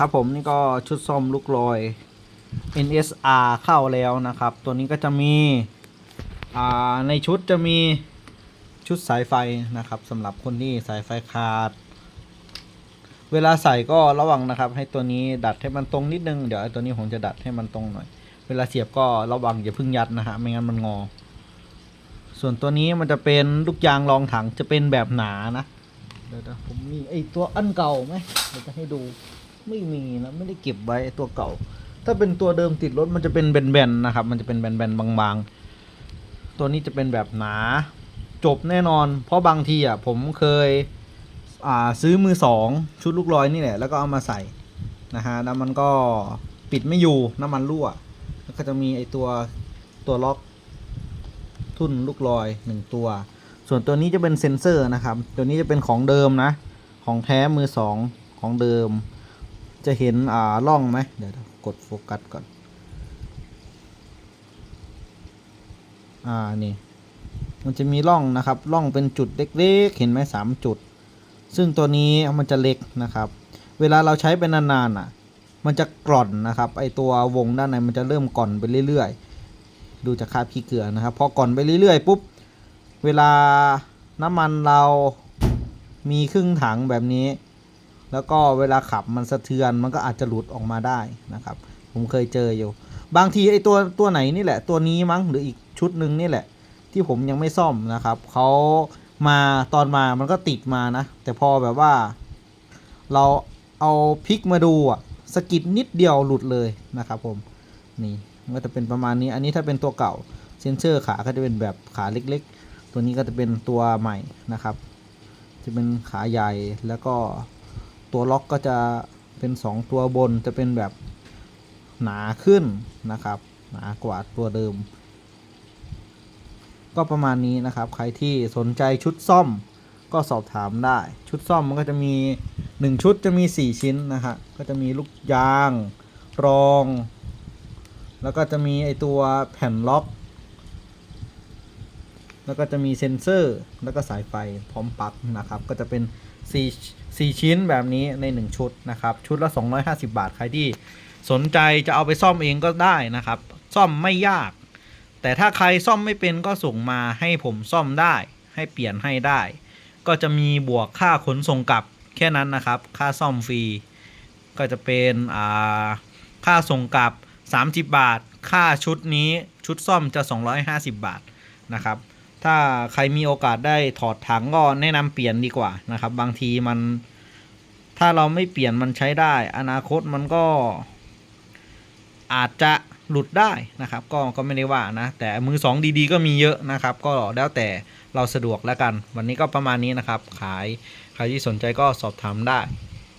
ครับผมนี่ก็ชุดซ่อมลูกลอย NSR เข้าแล้วนะครับ ตัวนี้ก็จะมีในชุดจะมีชุดสายไฟนะครับสำหรับคนที่สายไฟขาด เวลาใส่ก็ระวังนะครับ ให้ตัวนี้ดัดให้มันตรงนิดนึง เดี๋ยวไอ้ตัวนี้ผมจะดัดให้มันตรงหน่อย เวลาเสียบก็ระวังอย่าพึ่งยัดนะฮะไม่งั้นมันงอ ส่วนตัวนี้มันจะเป็นลูกยางรองถังจะเป็นแบบหนานะเดี๋ยวผมมีไอตัวอันเก่าไหมเดี๋ยวจะให้ดู ไม่มีนะไม่ได้เก็บไว้ตัวเก่า ถ้าเป็นตัวเดิมติดรถมันจะเป็นแบนๆนะครับ มันจะเป็นแบนๆบางๆ ตัวนี้จะเป็นแบบหนาจบแน่นอน เพราะบางทีอะผมเคยอ่าซื้อมือสองชุดลูกลอยนี่แหละแล้วก็เอามาใส่นะฮะแล้วมันก็ปิดไม่อยู่น้ำมันรั่วแล้วก็จะมีไอตัวตัวล็อกทุ่นลูกลอยหนึ่งตัว ส่วนตัวนี้จะเป็นเซ็นเซอร์นะครับ ตัวนี้จะเป็นของเดิมนะ ของแท้มือสองของเดิม จะเห็นอ่าร่องไหมเดี๋ยวกดโฟกัสก่อน อ่านี่ มันจะมีร่องนะครับร่องเป็นจุดเล็กๆ เห็นไหมสามจุด ซึ่งตัวนี้มันจะเล็กนะครับ เวลาเราใช้ไปนานๆอะ มันจะกร่อนนะครับ ไอตัววงด้านในมันจะเริ่มก่อนไปเรื่อยๆ ดูจากค่าพริเกลือนะครับพอก่อนไปเรื่อยๆปุ๊บเวลาน้ำมันเรามีครึ่งถังแบบนี้ แล้วก็เวลาขับมันสะเทือนมันก็อาจจะหลุดออกมาได้นะครับ ผมเคยเจออยู่ บางทีไอ้ตัวตัวไหนนี่แหละ ตัวนี้มั้งหรืออีกชุดหนึ่งนี่แหละ ที่ผมยังไม่ซ่อมนะครับเขามาตอนมามันก็ติดมานะ แต่พอแบบว่า เราเอาพลิกมาดูอะสกิดนิดเดียวหลุดเลยนะครับผมนี่มันก็จะเป็นประมาณนี้ อันนี้ถ้าเป็นตัวเก่าเซนเซอร์ขาก็จะเป็นแบบขาเล็ก ๆ ตัวนี้ก็จะเป็นตัวใหม่นะครับ จะเป็นขาใหญ่แล้วก็ ตัวล็อกก็จะเป็น 2 ตัวบนจะเป็นแบบหนาขึ้นนะครับ หนากว่าตัวเดิม ก็ประมาณนี้นะครับ ใครที่สนใจชุดซ่อมก็สอบถามได้ ชุดซ่อมมันก็จะมี 1 ชุดจะมี 4 ชิ้นนะฮะก็จะมีลูกยางรอง แล้วก็จะมีไอตัวแผ่นล็อก แล้วก็จะมีเซ็นเซอร์แล้วก็สายไฟพร้อมปลั๊กนะครับ ก็จะเป็น 4 4 ชิ้นแบบนี้ใน 1 ชุดนะครับ ชุดละ 250 บาท ใครที่สนใจจะเอาไปซ่อมเองก็ได้นะครับ ซ่อมไม่ยาก แต่ถ้าใครซ่อมไม่เป็นก็ส่งมาให้ผมซ่อมได้ ให้เปลี่ยนให้ได้ ก็จะมีบวกค่าขนส่งกลับแค่นั้นนะครับ ค่าซ่อมฟรี ก็จะเป็นค่าส่งกลับ 30 บาท ค่าชุดนี้ชุดซ่อมจะ 250 บาทนะครับ ถ้าใครมีโอกาสได้ถอดถังก็แนะนำเปลี่ยนดีกว่านะครับ บางทีมัน ถ้าเราไม่เปลี่ยนมันใช้ได้ อนาคตมันก็ อาจจะหลุดได้นะครับ ก็ก็ไม่ได้ว่านะ แต่มือสองดีๆ ก็มีเยอะนะครับ ก็แล้วแต่เราสะดวกแล้วกัน วันนี้ก็ประมาณนี้นะครับ ขายใครที่สนใจก็สอบถามได้